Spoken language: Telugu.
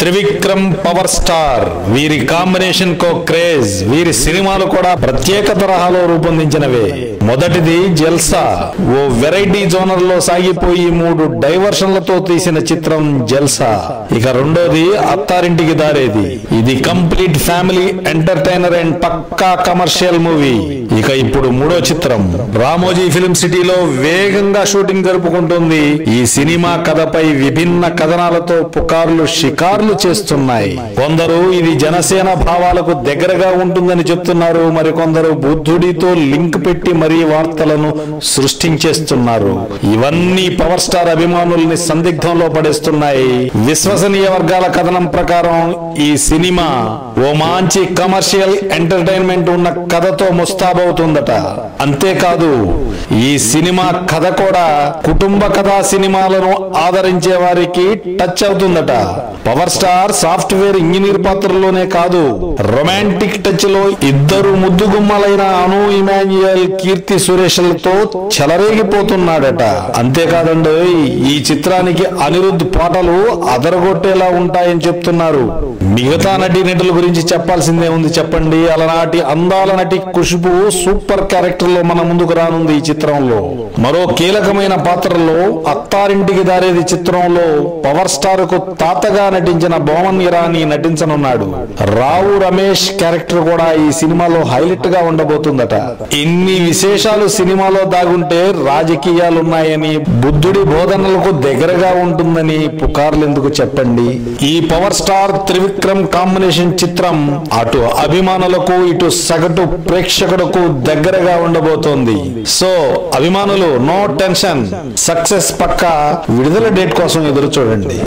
Trivikram power star. వీరి కాంబినేషన్ కో క్రేజ్. వీరి సినిమాలు కూడా ప్రత్యేక తరహాలో రూపొందించినవే. మొదటిది జల్సా. ఓ వెరైటీ జోనర్లో సాగిపోయి మూడు డైవర్షన్లతో తీసిన చిత్రం జల్సా. ఇక రెండోది అత్తారింటికి దారేది. ఇది కంప్లీట్ ఫ్యామిలీ ఎంటర్టైనర్ అండ్ పక్కా కమర్షియల్ మూవీ. ఇక ఇప్పుడు మూడో చిత్రం. రామోజీ ఫిలిం సిటీలో వేగంగా షూటింగ్ జరుపుకుంటుంది. ఈ సినిమా కథపై విభిన్న కథనాలతో పుకార్లు షికార్లు చేస్తున్నాయి. కొందరు ఇది జనసేన భావాలకు దగ్గరగా ఉంటుందని చెప్తున్నారు. మరికొందరు బుద్ధుడితో లింక్ పెట్టి మరి వార్తలను సృష్టించేస్తున్నారు. ఇవన్నీ పవర్ స్టార్ అభిమానుల్ని సందిగ్ధంలో పడేస్తున్నాయి. విశ్వసనీయ వర్గాల కథనం ప్రకారం ఈ సినిమా ఓ మంచి కమర్షియల్ ఎంటర్టైన్మెంట్ ఉన్న కథతో ముస్తాబవుతుందట. అంతేకాదు ఈ సినిమా కథ కూడా కుటుంబ కథా సినిమాలను ఆదరించే వారికి టచ్ అవుతుందట. పవర్ స్టార్ సాఫ్ట్వేర్ ఇంజనీర్ పాత్రలోనే కాదు రొమాంటిక్ టచ్లో ఇద్దరు ముద్దుగుమ్మలైన అను ఇమాన్యుయల్ కీర్తి సురేష్లతో చెలరేగిపోతున్నాడట. అంతేకాదండి ఈ చిత్రానికి అనిరుద్ధ్ పాటలు అదరగొట్టేలా ఉంటాయని చెప్తున్నారు. మిగతా నటీ నటుల గురించి చెప్పాల్సిందే ఉంది. చెప్పండి. అలనాటి అందాల నటి ఖుష్బు సూపర్ క్యారెక్టర్లో మన ముందుకు రానుంది ఈ చిత్రంలో. మరో కీలకమైన పాత్రలో అత్తారింటికి దారేది చిత్రంలో పవర్ స్టార్కు తాతగా నటించిన భోమన్ ఇరానీ నటించనున్నాడు. రావు రమేష్ క్యారెక్టర్ కూడా ఈ సినిమాలో హైలైట్గా ఉండబోతుందట. ఇన్ని విశేషాలు సినిమాలో దాగుంటే రాజకీయాలున్నాయని బుద్ధుడి బోధనలకు దగ్గరగా ఉంటుందని పుకార్లు ఎందుకు చెప్పండి? ఈ పవర్ స్టార్ త్రివిక్ త్రివిక్రమ్ కాంబినేషన్ చిత్రం అటు అభిమానులకు ఇటు సగటు ప్రేక్షకులకు దగ్గరగా ఉండబోతోంది. సో అభిమానులు నో టెన్షన్. సక్సెస్ పక్క విడుదల డేట్ కోసం ఎదురు చూడండి.